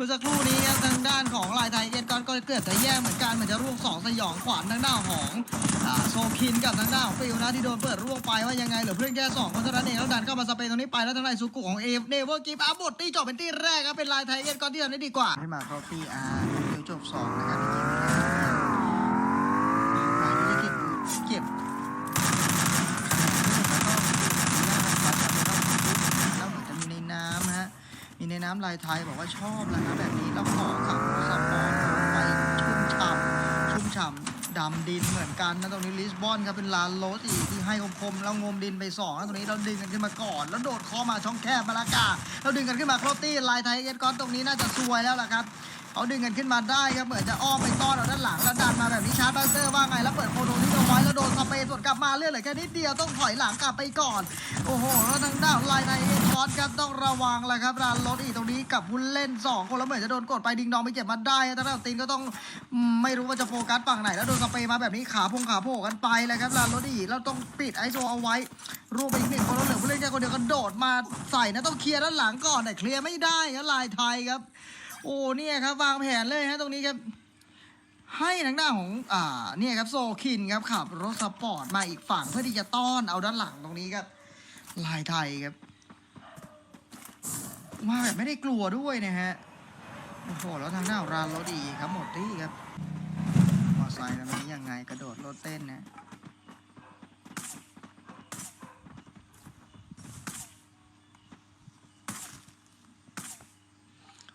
มื่อสักครู่นี้ครับทางด้านของลายไทยเอ็ดก็ก็เกิดจะแย่งเหมือนกันเหมือนจะร่วงสองสยองขวัญทางด้านของอ่าโซคินกับทางด้านของฟิลนะที่โดนเปิดร่วงไปว่ายังไงเหลือเพื่อนแค่สองคนเท่านั้นเองแล้วดันเข้ามาสเปนตรงนี้ไปแล้วทางด้านซูกุของเอฟเนเวอร์กิฟอัพบทตีจบเป็นที่แรกครับเป็นลายไทยเอ็ดก็ที่ทำได้ดีกว่าให้มาครอฟี่อาร์ฟิลจบสองนะครับจริงๆแล้วเก็บแล้วเหมือนจะมีในน้ำฮะ มีใน้ำลายไทยบอกว่าชอบแล้วนะแบบนี้แล้วขอขับรถสปอร์ตไปชุ่มฉ่ำชุ่มฉ่ำดำดินเหมือนกันนะตรงนี้ลิสบอนครับเป็นลานโรสอีกที่ให้คมๆแล้วงมดินไปสองนะตรงนี้เราดึงกันขึ้นมาก่อน แล้วโดดคอมาช่องแคบมาละกาเราดึงกันขึ้นมาโครตี้ลายไทยเอ็ดก้อนตรงนี้น่าจะซวยแล้วล่ะครับ เขาดึงกันขึ้นมาได้ครับเหมือนจะอ้อมไปต้อนเอาด้านหลังแล้วดันมาแบบนี้ชาร์จบัสเตอร์ว่าไงแล้วเปิดโคโดที่เอาไว้แล้วโดนสเปซสวนกลับมาเลื่อนเหลือแค่นิดเดียวต้องถอยหลังกลับไปก่อน โอ้โหแล้วทางด้านลายในเอ็นคอสครับต้องระวังแหละครับรานรถอีกตรงนี้กับผู้เล่น 2 คนแล้วเหมือนจะโดนกดไปดิงดองไปเก็บมาได้ทางด้านตีนก็ต้องไม่รู้ว่าจะโฟกัสฝั่งไหน แล้วโดนสเปรย์มาแบบนี้ขาพงขาโผล่กันไปเลยครับรานรถอีกแล้วต้องปิดไอโซเอาไว้รวมไปอีกหนึ่งคนแล้วเหลือผู้เล่นแค่คนเดียวกระโดดมาใส่นะต้องเคลียร์ด้านหลังก่อนแต่เคลียร์ไม่ได้ครับลายไทยครับ โอ้เนี่ยครับวางแผนเลยฮะตรงนี้ครับ ให้ทางด้านของอ่าเนี่ยครับโซคินครับขับรถสปอร์ตมาอีกฝั่งเพื่อที่จะต้อนเอาด้านหลังตรงนี้ครับลายไทยครับมาแบบไม่ได้กลัวด้วยนะฮะโอ้โหแล้วทางด้านรานรถอีครับหมดที่ครับมอไซค์ตรงนี้ยังไงกระโดดรถเต้นนะ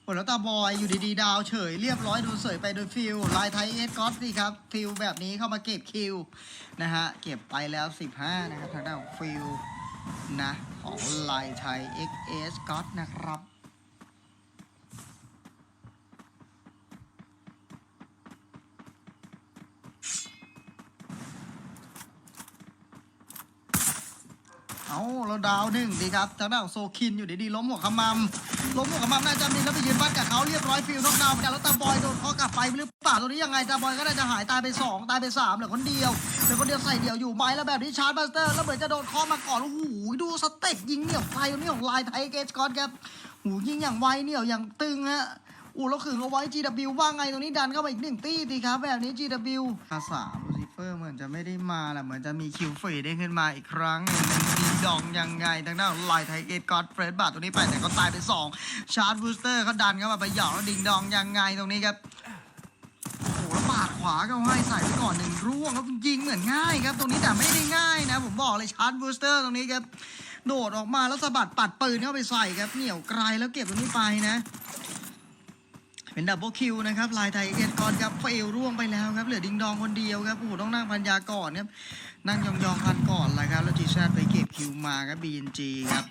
โอ้แล้วตาบอยอยู่ดีๆดาวเฉยเรียบร้อยโดนเสยไปโดยฟิลลายไทยเอสก็อตสิครับฟิลแบบนี้เข้ามาเก็บคิวนะฮะเก็บไปแล้ว 15 นะครับทางด้านของฟิลนะของลายไทย XS ก็อตนะครับ เอาเราดาวหนึ่งดีครับทางด้านของโซคินอยู่ดีๆล้มหัวขมำล้มหัวขมำน่าจะมีแล้วไปยืนบ้านกับเขาเรียบร้อยฟิลน็อกดาวน์ไปแล้วตาบอยโดนเคอกลับไปหรือเปล่าตรงนี้ยังไงตาบอยก็น่าจะหายตายไปสองตายไปสามเหลือคนเดียวเหลือคนเดียวใส่เดี่ยวอยู่ไหมแล้วแบบนี้ชาร์จบัสเตอร์แล้วเหมือนจะโดนเคอมาก่อนโอ้โหดูสเต็ปยิงเหนี่ยวไฟตรงนี้ของไลายไทยเกสกอตครับหูยิงอย่างไวเหนี่ยวอย่างตึงฮะอู้แล้วขึงเอาไว้ GW ว่าไงตรงนี้ดันเข้ามาอีกหนึ่งตีดีครับแบบนี้ GW ภาษาลูซิ เฟอร์เหมือนจะไม่ได้มาแหละเหมือนจะมีคิวฟรีได้ขึ้นมาอีกครั้งหนึ่งดีดองยังไงทางด้านของลายไทเกตกอดเฟรดบาทตรงนี้ไปแต่ก็ตายไปสองชาร์จบูสเตอร์เขาดันเข้ามาไปหยอกแล้วดิงดองยังไงตรงนี้ครับโอ้โหแล้วปาดขวาก็ให้ใส่ไปก่อนหนึ่งร่วงแล้วยิงเหมือนง่ายครับตรงนี้แต่ไม่ได้ง่ายนะ ผมบอกเลยชาร์จบูสเตอร์ตรงนี้ครับโดดออกมาแล้วสะบัดปัดปืนเข้าไปใส่ครับเหนี่ยวไกลแล้วเก็บตรงนี้ไปนะ เป็นดับเบิลคิวนะครับลายไทยเอ็ดกอนครับเฟลร่วงไปแล้วครับเหลือดิงดองคนเดียวครับโอ้โหต้องนั่งพันยาก่อนครับนั่งยองๆพันก่อนเลยครับแล้วจีแซดไปเก็บคิวมาครับ BNG ครับ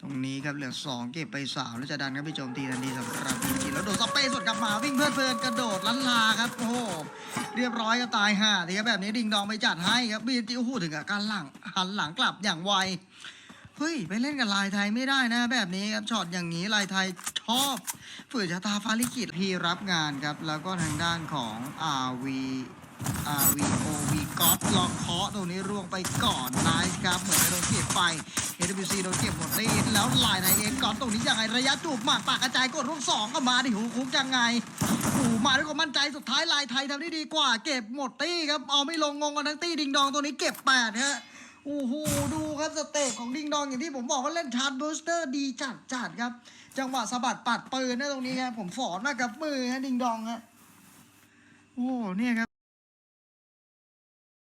ตรงนี้ครับเหลือสองเก็บไปสามแล้วจะดันครับไปโจมตีทันทีสำหรับ BNG แล้วโดดสเปซสดกลับมาวิ่งเพลิดเพลินกระโดดลันลาครับโอ้โหเรียบร้อยก็ตายห่าทีครับแบบนี้ดิงดองไปจัดให้ครับ BNG โอ้โหถึงกับการหลังหันหลังกลับอย่างไว เฮ้ยไปเล่นกับลายไทยไม่ได้นะ แบบนี้ครับช็อตอย่างนี้ลายไทยชอบฝืนชะตาฟาลิกิตพี่รับงานครับ แล้วก็ทางด้านของ RV RVOV ก๊อตล็อกเคาะตรงนี้ร่วงไปก่อนนายครับ เหมือนจะโดนเก็บไป AWC โดนเก็บหมดเลยแล้วลายไทยเองก๊อตตรงนี้ยังไงระยะจูบหมากปากกระจายกดร่วงสองก็มาดิหูคุกยังไงโอ้มาด้วยความมั่นใจสุดท้ายลายไทยทำได้ดีกว่า เก็บหมดตี้ครับเอาไม่ลงงงกันทั้งตี้ดิงดองตัวนี้เก็บแปดฮะ โอ้โหดูครับสเตปของดิงดองอย่างที่ผมบอกว่าเล่นชาร์จบูสเตอร์ดีจัดจัดครับ จังหวะสะบัดปัดปืนนะตรงนี้ครับผมฝอนมากับมือฮะดิงดองฮะโอ้โหเนี่ยครับ